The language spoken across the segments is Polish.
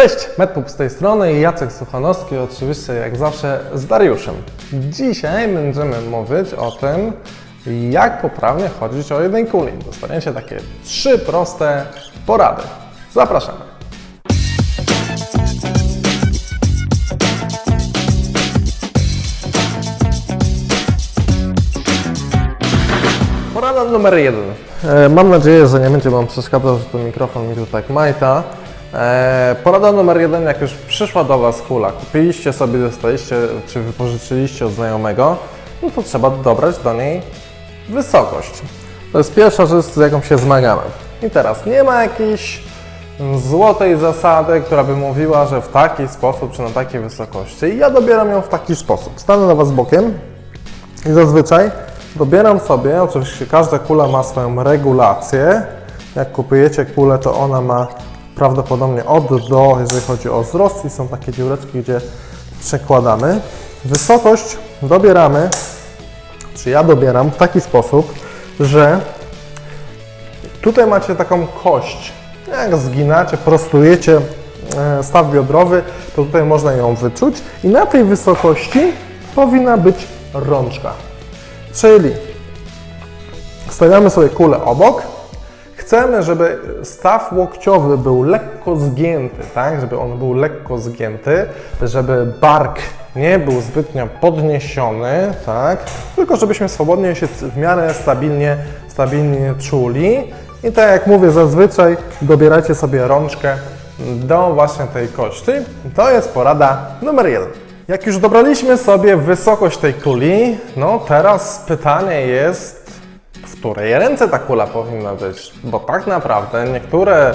Cześć, MedPup z tej strony i Jacek Suchanowski, oczywiście jak zawsze z Dariuszem. Dzisiaj będziemy mówić o tym, jak poprawnie chodzić o jednej kuli. Dostaniecie takie trzy proste porady. Zapraszamy. Porada numer jeden. E, Mam nadzieję, że nie będzie Wam przeszkadzał, że ten mikrofon mi tu tak majta. E, Porada numer jeden, jak już przyszła do Was kula, kupiliście sobie, dostaliście, czy wypożyczyliście od znajomego, no to trzeba dobrać do niej wysokość. To jest pierwsza rzecz, z jaką się zmagamy. I teraz nie ma jakiejś złotej zasady, która by mówiła, że w taki sposób, czy na takiej wysokości. Ja dobieram ją w taki sposób. Stanę na Was bokiem, i zazwyczaj dobieram sobie, oczywiście każda kula ma swoją regulację. Jak kupujecie kulę, to ona ma prawdopodobnie od do, jeżeli chodzi o wzrost i są takie dziureczki, gdzie przekładamy. Wysokość dobieramy, czy ja dobieram w taki sposób, że tutaj macie taką kość. Jak zginacie, prostujecie e, staw biodrowy, to tutaj można ją wyczuć i na tej wysokości powinna być rączka. Czyli stawiamy sobie kulę obok. Chcemy, żeby staw łokciowy był lekko zgięty, tak? Żeby on był lekko zgięty, żeby bark nie był zbytnio podniesiony, tak? Tylko żebyśmy swobodnie się w miarę stabilnie, stabilnie czuli. I tak jak mówię, zazwyczaj dobieracie sobie rączkę do właśnie tej kości. To jest porada numer jeden. Jak już dobraliśmy sobie wysokość tej kuli, no teraz pytanie jest, w której ręce ta kula powinna być? Bo tak naprawdę niektóre,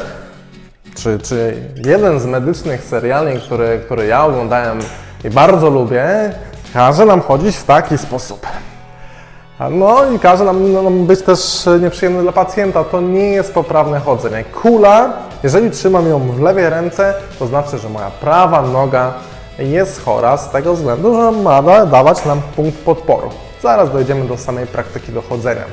czy, czy jeden z medycznych seriali, który, który ja oglądałem i bardzo lubię, każe nam chodzić w taki sposób. No i każe nam, być też nieprzyjemny dla pacjenta. To nie jest poprawne chodzenie. Kula, jeżeli trzymam ją w lewej ręce, to znaczy, że moja prawa noga jest chora z tego względu, że ma da- dawać nam punkt podporu. Zaraz dojdziemy do samej praktyki dochodzenia.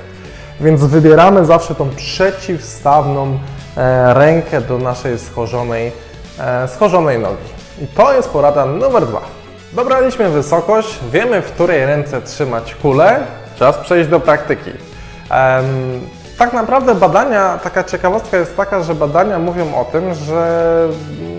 Więc wybieramy zawsze tą przeciwstawną e, rękę do naszej schorzonej, e, schorzonej nogi. I to jest porada numer dwa. Dobraliśmy wysokość, wiemy w której ręce trzymać kulę, czas przejść do praktyki. Tak naprawdę badania, taka ciekawostka jest taka, że badania mówią o tym, że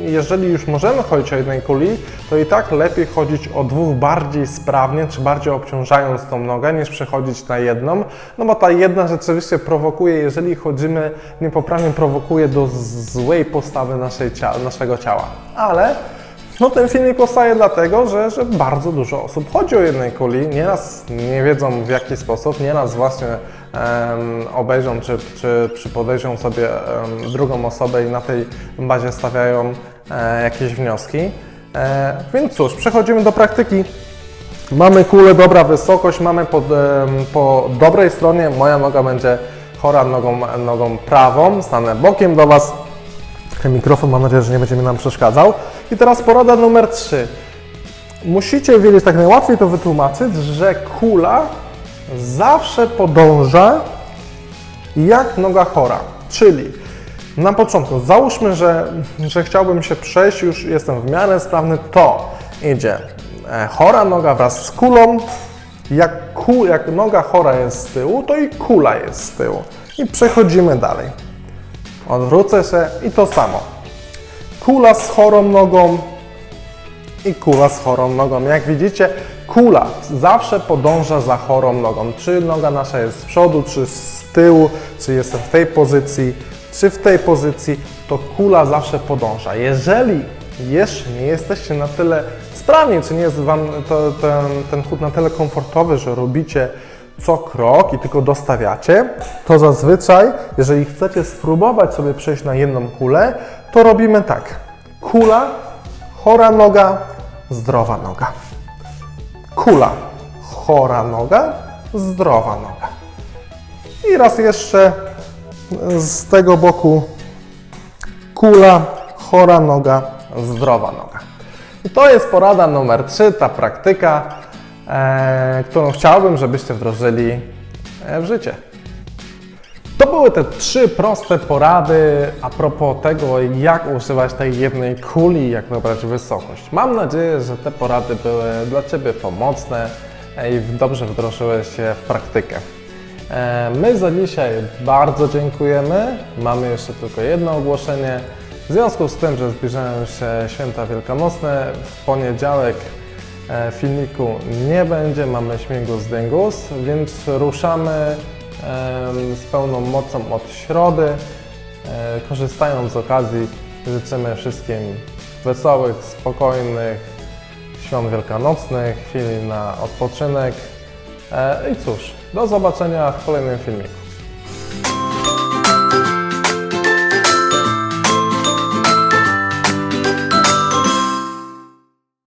jeżeli już możemy chodzić o jednej kuli, to i tak lepiej chodzić o dwóch bardziej sprawnie, czy bardziej obciążając tą nogę, niż przechodzić na jedną, no bo ta jedna rzeczywiście prowokuje, jeżeli chodzimy niepoprawnie, prowokuje do złej postawy naszej naszego ciała. Ale no ten filmik powstaje dlatego, że, że bardzo dużo osób chodzi o jednej kuli, nieraz nie wiedzą w jaki sposób, nieraz właśnie em, obejrzą czy, czy, czy podejrzą sobie drugą osobę i na tej bazie stawiają e, jakieś wnioski. E, więc cóż, przechodzimy do praktyki. Mamy kulę, dobra wysokość, mamy em, po dobrej stronie, moja noga będzie chora nogą, nogą prawą, stanę bokiem do Was, ten mikrofon mam nadzieję, że nie będzie mi nam przeszkadzał. I teraz porada numer 3. Musicie wiedzieć, tak najłatwiej to wytłumaczyć, że kula zawsze podąża jak noga chora. Czyli na początku, załóżmy, że, że chciałbym się przejść, już jestem w miarę sprawny, to idzie e, chora noga wraz z kulą. Jak, ku, jak noga chora jest z tyłu, to i kula jest z tyłu. I przechodzimy dalej. Odwrócę się i to samo. Kula z chorą nogą i kula z chorą nogą. Jak widzicie, kula zawsze podąża za chorą nogą. Czy noga nasza jest z przodu, czy z tyłu, czy jestem w tej pozycji, czy w tej pozycji, to kula zawsze podąża. Jeżeli jeszcze nie jesteście na tyle sprawni, czy nie jest Wam to, ten, ten chód na tyle komfortowy, że robicie co krok i tylko dostawiacie, to zazwyczaj, jeżeli chcecie spróbować sobie przejść na jedną kulę, to robimy tak. Kula, chora noga, zdrowa noga. Kula, chora noga, zdrowa noga. I raz jeszcze z tego boku kula, chora noga, zdrowa noga. I to jest porada numer 3, ta praktyka, e, którą chciałbym, żebyście wdrożyli e, w życie. To były te trzy proste porady a propos tego, jak używać tej jednej kuli, jak nabrać wysokość. Mam nadzieję, że te porady były dla Ciebie pomocne i dobrze wdrożyłeś je w praktykę. E, My za dzisiaj bardzo dziękujemy. Mamy jeszcze tylko jedno ogłoszenie. W związku z tym, że zbliżają się święta wielkanocne, w poniedziałek e, filmiku nie będzie, mamy śmigus dyngus, więc ruszamy z pełną mocą od środy. E, Korzystając z okazji, życzymy wszystkim wesołych, spokojnych świąt wielkanocnych, chwili na odpoczynek. E, I cóż, do zobaczenia w kolejnym filmiku.